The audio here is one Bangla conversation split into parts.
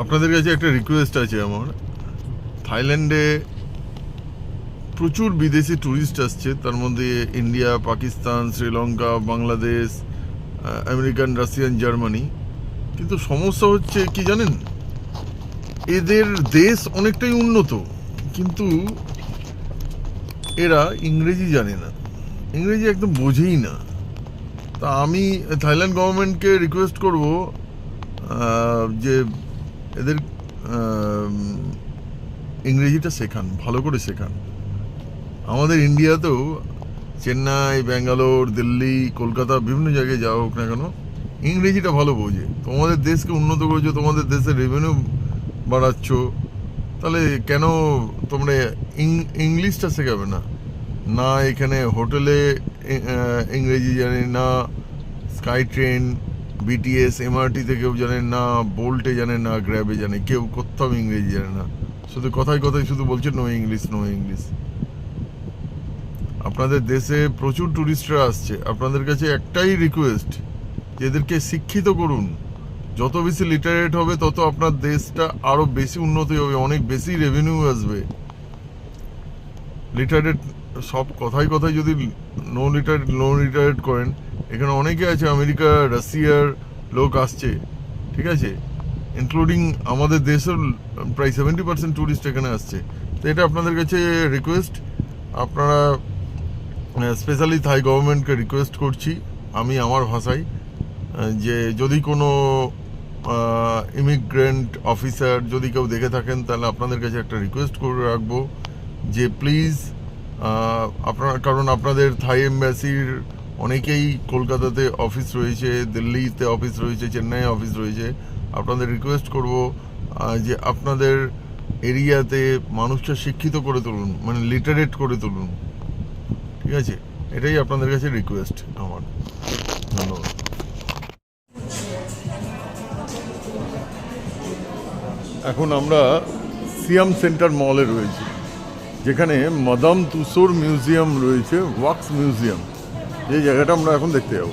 আপনাদের কাছে একটা রিকোয়েস্ট আছে আমার। থাইল্যান্ডে প্রচুর বিদেশি ট্যুরিস্ট আসছে। তার মধ্যে India, Pakistan, Sri Lanka, Bangladesh American, Russian, Germany. কিন্তু সমস্যা হচ্ছে কি জানেন? এদের দেশ অনেকটাই উন্নত, কিন্তু এরা ইংরেজি জানে না। ইংরেজি একদম বোঝেই না। তা আমি থাইল্যান্ড গভর্নমেন্টকে রিকোয়েস্ট করব যে ইংরেজিটা শেখান, ভালো করে শেখান। আমাদের ইন্ডিয়াতেও চেন্নাই, ব্যাঙ্গালোর, দিল্লি, কলকাতা বিভিন্ন জায়গায় যাওয়া হোক না কেন, ইংরেজিটা ভালো বোঝে। তোমাদের দেশকে উন্নত করেছ, তোমাদের দেশের রেভিনিউ বাড়াচ্ছ, তাহলে কেন তোমরা ইংলিশটা শেখাবে না? না এখানে হোটেলে ইংরেজি জানি, না স্কাই ট্রেন বিটিএস এমআরটিতে কেউ জানে না বোল্টে জানে না গ্র্যাবে জানে, কেউ কোথাও ইংরেজি জানে না। শুধু কথায় কথায় শুধু বলছে নো ইংলিশ নো ইংলিশ আপনাদের দেশে প্রচুর ট্যুরিস্টরা আসছে। আপনাদের কাছে একটাই রিকোয়েস্ট যে এদেরকে শিক্ষিত করুন। যত বেশি লিটারেট হবে, তত আপনার দেশটা আরও বেশি উন্নতি হবে, অনেক বেশি রেভিনিউ আসবে। লিটারেট সব কথায় কথায় যদি নো লিটারেট নো লিটারেট করেন, এখানে অনেকে আছে, আমেরিকা রাশিয়ার লোক আসছে, ঠিক আছে? ইনক্লুডিং আমাদের দেশের প্রায় সেভেন্টি পার্সেন্ট ট্যুরিস্ট এখানে আসছে। তো এটা আপনাদের কাছে রিকোয়েস্ট আপনারা স্পেশালি থাই গভর্নমেন্টকে রিকোয়েস্ট করছি, আমি আমার ভাষায় যে যদি কোনো ইমিগ্রেন্ট অফিসার যদি কেউ দেখে থাকেন, তাহলে আপনাদের কাছে একটা রিকোয়েস্ট করে রাখব যে প্লিজ আপনার কারণ আপনাদের থাই এম্বাসির অনেকেই কলকাতাতে অফিস রয়েছে, দিল্লিতে অফিস রয়েছে চেন্নাই অফিস রয়েছে। আপনাদের রিকোয়েস্ট করব যে আপনাদের এরিয়াতে মানুষটা শিক্ষিত করে তুলুন মানে লিটারেট করে তুলুন। ঠিক আছে? এটাই আপনাদের কাছে রিকোয়েস্ট আমার। ধন্যবাদ। এখন আমরা সিয়াম সেন্টার মলে রয়েছি। যেখানে মাদাম তুসোর মিউজিয়াম রয়েছে, ওয়াক্স মিউজিয়াম। যে জায়গাটা আমরা এখন দেখতে যাব।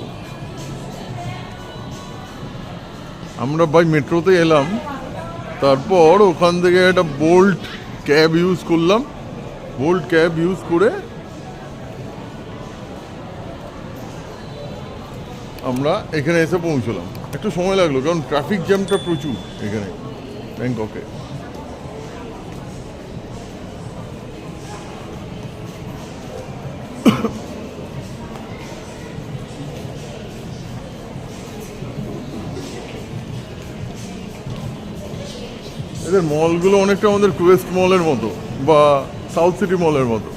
আমরা বাই মেট্রোতে এলাম, তারপর ওখান থেকে একটা বোল্ট ক্যাব ইউজ করলাম। বোল্ট ক্যাব ইউজ করে আমরা এখানে এসে পৌঁছলাম। একটু সময় লাগল, কারণ ট্রাফিক জ্যামটা প্রচুর এখানে, ব্যাংককে। এদের মলগুলো অনেকটা আমাদের কুয়েস্ট মলের মতো বা সাউথ সিটি মলের মতো।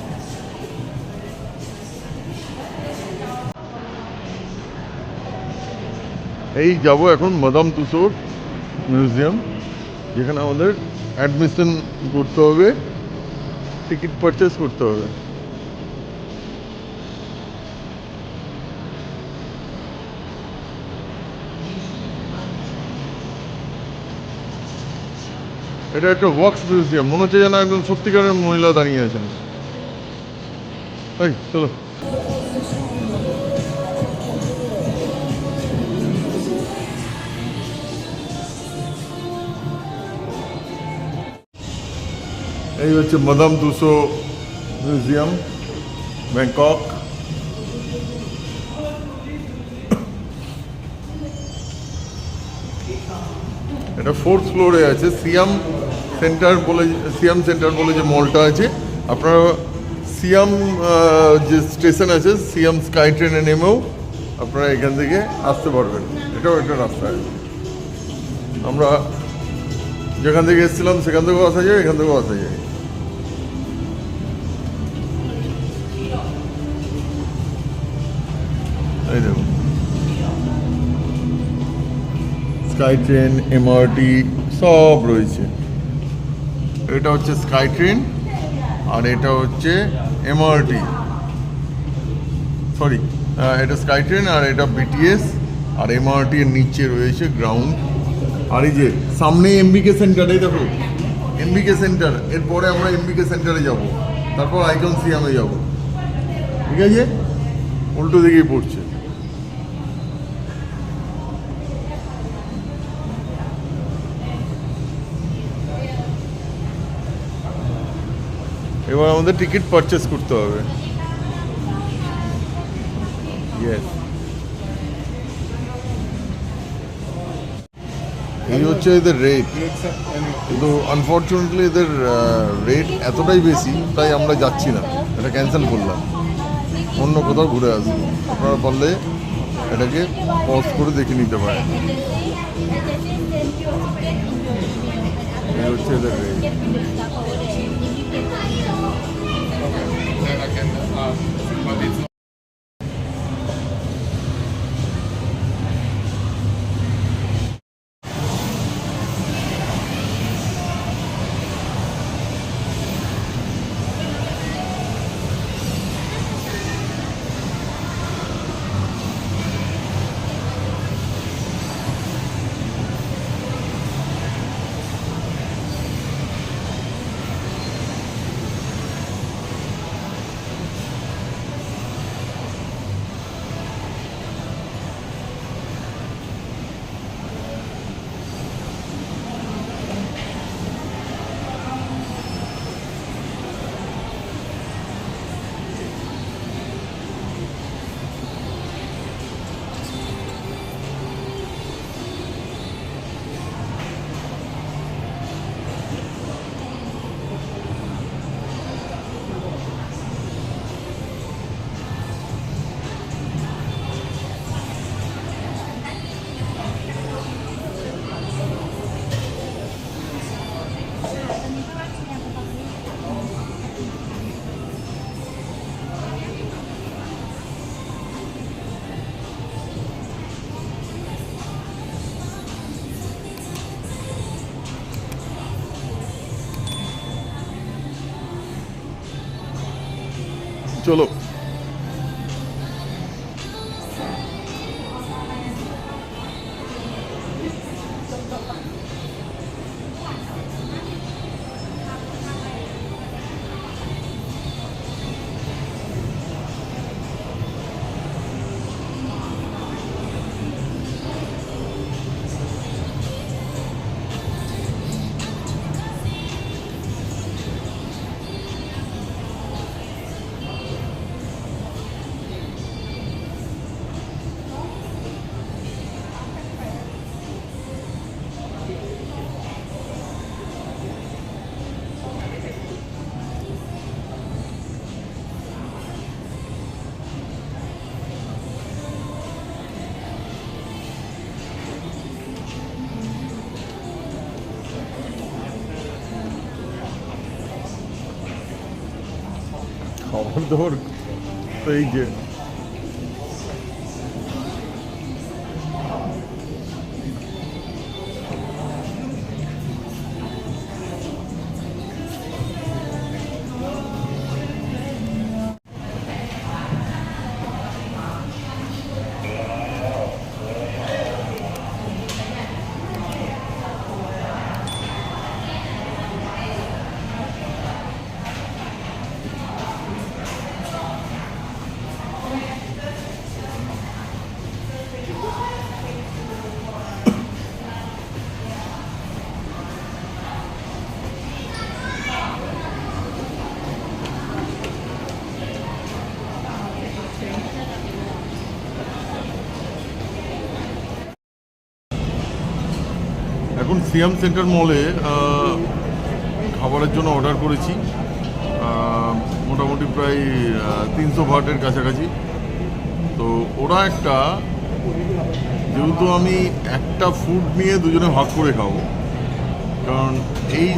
এই যাব এখন মাদাম তুসোর মিউজিয়াম, যেখানে আমাদের অ্যাডমিশন করতে হবে, টিকিট পারচেস করতে হবে। এটা একটা ওয়াক্স মিউজিয়াম। মনে হচ্ছে যেন একদম সত্যিকারের মহিলা দাঁড়িয়ে আছেন। এই, চলো। এই হচ্ছে মাদাম দুশো মিউজিয়াম, ব্যাংকক। এটা ফোর্থ ফ্লোরে আছে। সিয়াম সেন্টার বলে সিয়াম সেন্টার বলে যে মলটা আছে। আপনারা সিয়াম যে স্টেশন আছে সিয়াম স্কাই ট্রেনে নেমেও আপনারা এখান থেকে আসতে পারবেন। এটাও একটা রাস্তা। আছে আমরা যেখান থেকে এসেছিলাম, সেখান থেকেও আসা যায়, এখান থেকেও আসা যায়। এই দেখুন। স্কাই ট্রেন এমআরটি সব রয়েছে। এটা হচ্ছে স্কাই ট্রেন আর এটা হচ্ছে এমআরটি সরি এটা স্কাই ট্রেন আর এটা বিটিএস আর এমআরটি এর নিচে রয়েছে গ্রাউন্ড আর এই যে সামনে এমবিকে সেন্টার দেখো এমবিকে সেন্টার এরপরে আমরা এমবিকে সেন্টারে যাব। তারপর আইকন সিয়ামে যাব। ঠিক আছে? উল্টো দিকেই পড়ছে। এবার আমাদের টিকিট পারচেস করতে হবে। এই হচ্ছে এদের রেট কিন্তু আনফর্চুনেটলি এদের রেট এতটাই বেশি, তাই আমরা যাচ্ছি না। এটা ক্যান্সেল করলাম। অন্য কোথাও ঘুরে আসব। আপনারা পারলে এটাকে পজ করে দেখে নিতে পারেন। এই হচ্ছে এদের রেট চলো খাবার দাবার তো এই যে এখন সিয়াম সেন্টার মলে খাবারের জন্য অর্ডার করেছি। মোটামুটি প্রায় তিনশো ভাটের কাছাকাছি। তো ওরা একটা, যেহেতু আমি একটা ফুড নিয়ে দুজনে ভাগ করে খাব, কারণ এই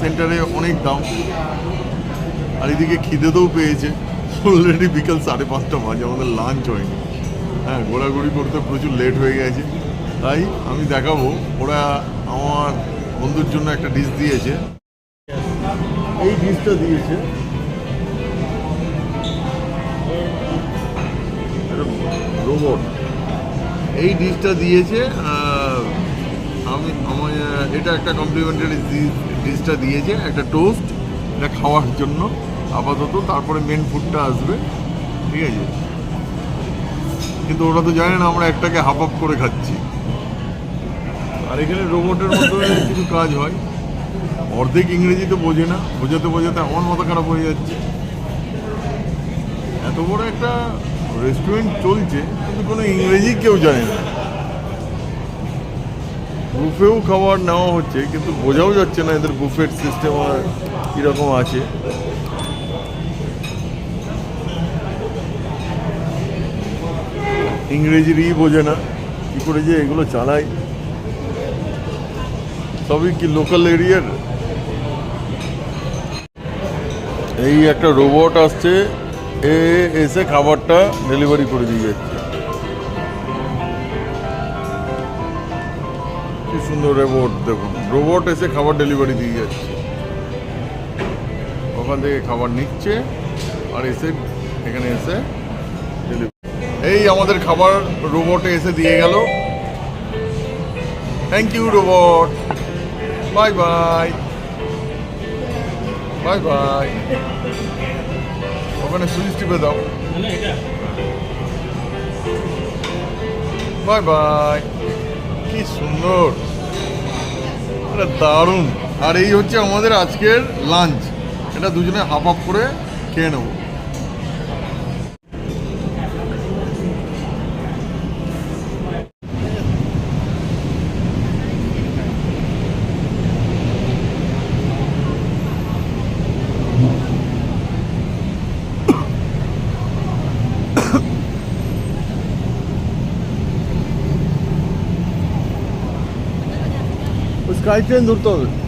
সেন্টারে অনেক দাম। আর এদিকে খিদেতেও পেয়েছে। অলরেডি বিকাল সাড়ে পাঁচটা বাজে, আমাদের লাঞ্চ হয়নি। হ্যাঁ ঘোরাঘুরি করতে প্রচুর লেট হয়ে গেছে। তাই আমি দেখাবো, ওরা আমার বন্ধুর জন্য একটা ডিশ দিয়েছে। এই ডিশটা দিয়েছে। রোবট এই ডিশটা দিয়েছে আমি, আমার, এটা একটা কমপ্লিমেন্টারি ডিশটা দিয়েছে, একটা টোস্ট এটা খাওয়ার জন্য। আপাতত তারপরে মেন ফুডটা আসবে। ঠিক আছে? কিন্তু ওরা তো জানে না আমরা একটাকে হাফ আপ করে খাচ্ছি। আর এখানে রোবটের মধ্যে কিছু কাজ হয়। অর্ধেক ইংরেজি তো বোঝে না, বোঝাতে বোঝাতে আমার মাথা খারাপ হয়ে যাচ্ছে। এত বড় একটা রেস্টুরেন্ট চলছে, কিন্তু কোনো ইংরেজি কেউ জানে না। বুফেও খাবার নেওয়া হচ্ছে, কিন্তু বোঝাও যাচ্ছে না এদের বুফেট সিস্টেম আর কীরকম আছে। ইংরেজিরই বোঝে না, কী করে যে এগুলো চালায়। সবই কি লোকাল এরিয়ার এই একটা রোবট আসছে, এ এসে খাবারটা ডেলিভারি করে দিয়ে যাচ্ছে। কি সুন্দর রোবট দেখুন। রোবট এসে খাবার ডেলিভারি দিয়ে যাচ্ছে। ওখান থেকে খাবার নিচ্ছে আর এসে এখানে এসে এই আমাদের খাবার রোবটে এসে দিয়ে গেল। Thank you robot bye bye bye bye ওখানে সুইচ টিপে দাও বাই বাই কি সুন্দর এটা দারুণ আর এই হচ্ছে আমাদের আজকের লাঞ্চ এটা দুজনে হাফ হাফ করে খেয়ে নেব স্কাই ট্রেন ধরতে হবে।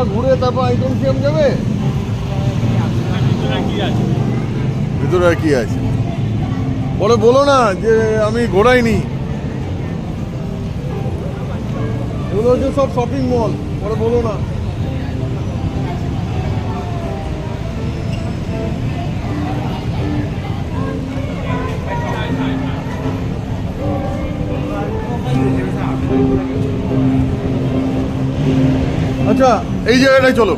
এটা ঘুরে তারপর আইটেম সিএম যাবে ভিতরে কি আছে? বলে বলো না যে আমি ঘোরাইনি। এগুলো হচ্ছে সব শপিং মল পরে বলো না। আচ্ছা এই জায়গাটাই চলো।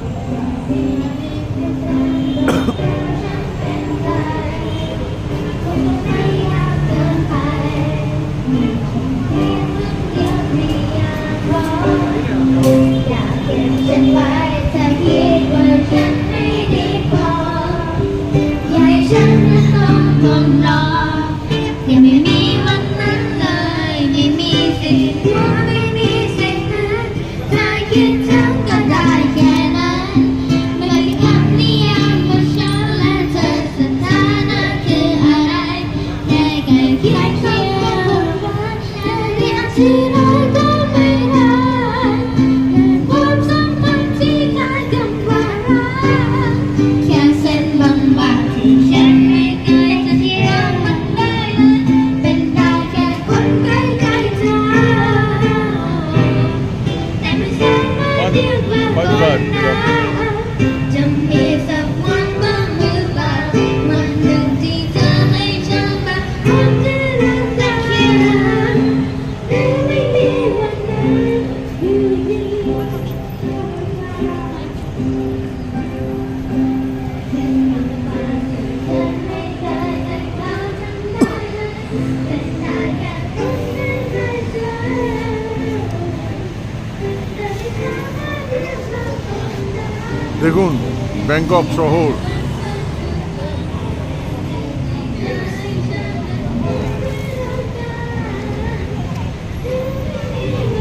ব্যাংকক শহর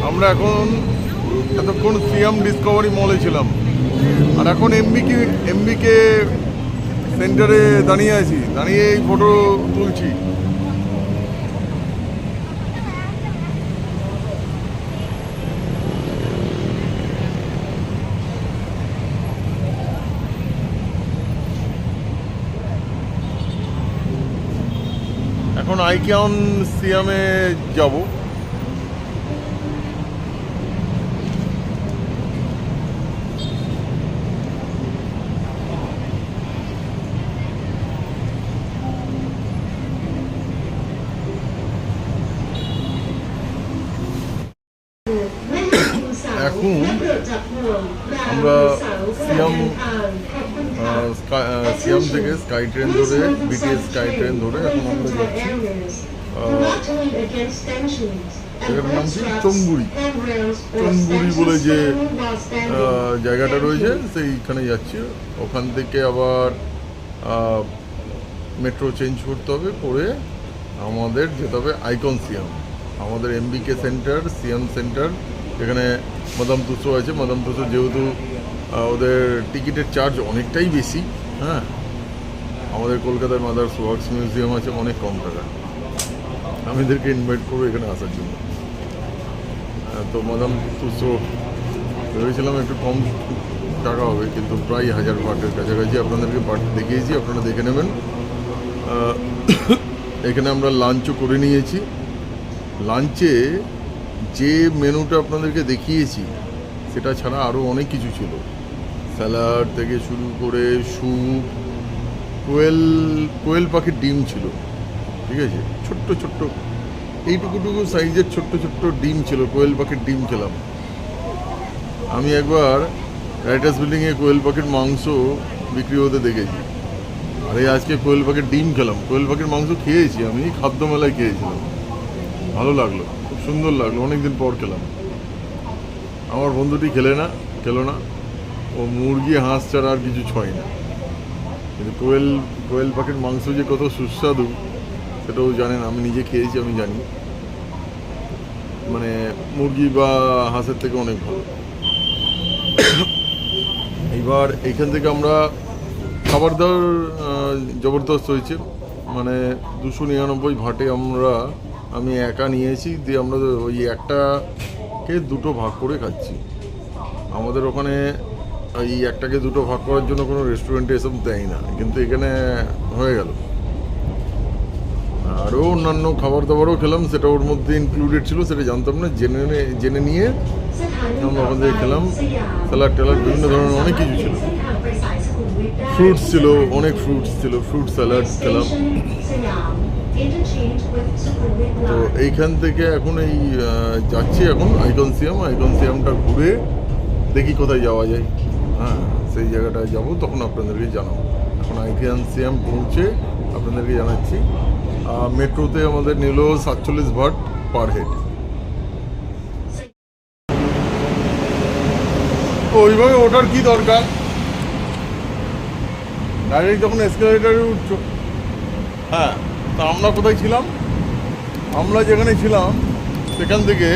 আমরা এখন এতক্ষণ সিয়াম ডিসকভারি মলে ছিলাম। আর এখন এমবিকে এমবিকে সেন্টারে দাঁড়িয়ে আছি। দাঁড়িয়ে এই ফটো তুলছি এখন আইকিয়ন সিয়ামে যাব। এখন আমরা আমরা সিয়াম, সিয়াম থেকে স্কাই ট্রেন ধরে বিটিএস স্কাই ট্রেন ধরে এখন আমরা যাচ্ছি নাম চঙ্গুরি চঙ্গুরি বলে যে জায়গাটা রয়েছে, সেইখানে যাচ্ছি। ওখান থেকে আবার মেট্রো চেঞ্জ করতে হবে, করে আমাদের যেতে হবে আইকন সিয়াম আমাদের এমবিকে সেন্টার সিয়াম সেন্টার এখানে মাদাম তুসো আছে। মাদাম তুসো যেহেতু ওদের টিকিটের চার্জ অনেকটাই বেশি হ্যাঁ? আমাদের কলকাতার মাদার সোয়াক্স মিউজিয়াম আছে অনেক কম টাকা। আমি এদেরকে ইনভাইট করব এখানে আসার জন্য। তো মাদাম তুসো ভেবেছিলাম একটু কম টাকা হবে, কিন্তু প্রায় হাজার বাটের কাছাকাছি আপনাদেরকে বাট দেখিয়েছি, আপনারা দেখে নেবেন। এখানে আমরা লাঞ্চও করে নিয়েছি। লাঞ্চে যে মেনুটা আপনাদেরকে দেখিয়েছি, সেটা ছাড়া আরও অনেক কিছু ছিল। স্যালাড থেকে শুরু করে স্যুপ, কোয়েল কোয়েল পাখির ডিম ছিল, ঠিক আছে? ছোট্ট ছোট্ট, এইটুকুটুকু সাইজের ছোট্ট ছোট্ট ডিম ছিল, কোয়েল পাখির ডিম খেলাম। আমি একবার রাইটার্স বিল্ডিংয়ে কোয়েল পাখির মাংস বিক্রি হতে দেখেছি। আরে, আজকে কোয়েল পাখির ডিম খেলাম। কোয়েল পাখির মাংস খেয়েছি আমি, খাদ্য মেলায় খেয়েছিলাম। ভালো লাগল, খুব সুন্দর লাগল, অনেকদিন পর খেলাম। আমার বন্ধুটি খেলে না, খেলো না। ও মুরগি, হাঁস ছাড়া আর কিছু ছয় না। কিন্তু কোয়েল কোয়েল পাখির মাংস যে কত সুস্বাদু, সেটাও জানেন, আমি নিজে খেয়েছি, আমি জানি। মানে মুরগি বা হাঁসের থেকে অনেক ভালো। এইবার এইখান থেকে আমরা খাবার দাবার জবরদস্ত হয়েছে। মানে দুশো নিরানব্বই ভাটে আমরা, আমি একা নিয়েছি, দিয়ে আমরা ওই একটাকে দুটো ভাগ করে খাচ্ছি। আমাদের ওখানে এই একটাকে দুটো ভাগ করার জন্য কোনো রেস্টুরেন্টে এসব দেয় না। কিন্তু এখানে হয়ে গেল। আরও অন্যান্য খাবার দাবারও খেলাম, সেটা ওর মধ্যে ইনক্লুডেড ছিল, সেটা জানতাম না, জেনে জেনে নিয়ে আমরা ওখান থেকে খেলাম। স্যালাড ট্যালাড বিভিন্ন ধরনের অনেক কিছু ছিল। ফ্রুটস ছিল, অনেক ফ্রুটস ছিল ফ্রুট স্যালাড খেলাম। তো এইখান থেকে এখন এই যাচ্ছি এখন আইকন সিয়াম। আইকন সিয়ামটা ঘুরে দেখি কোথায় যাওয়া যায়। হ্যাঁ সেই জায়গাটায় যাব, তখন আপনাদেরকে জানাব। এখন আইকন সিয়াম পৌঁছে আপনাদেরকে জানাচ্ছি। মেট্রোতে আমাদের নিল সাতচল্লিশ ভাট পার হেড ওইভাবে ওঠার কি দরকার? ডাইরেক্ট যখন এসকেলেটারে উঠছো। হ্যাঁ তা আমরা কোথায় ছিলাম? আমরা যেখানে ছিলাম, সেখান থেকে।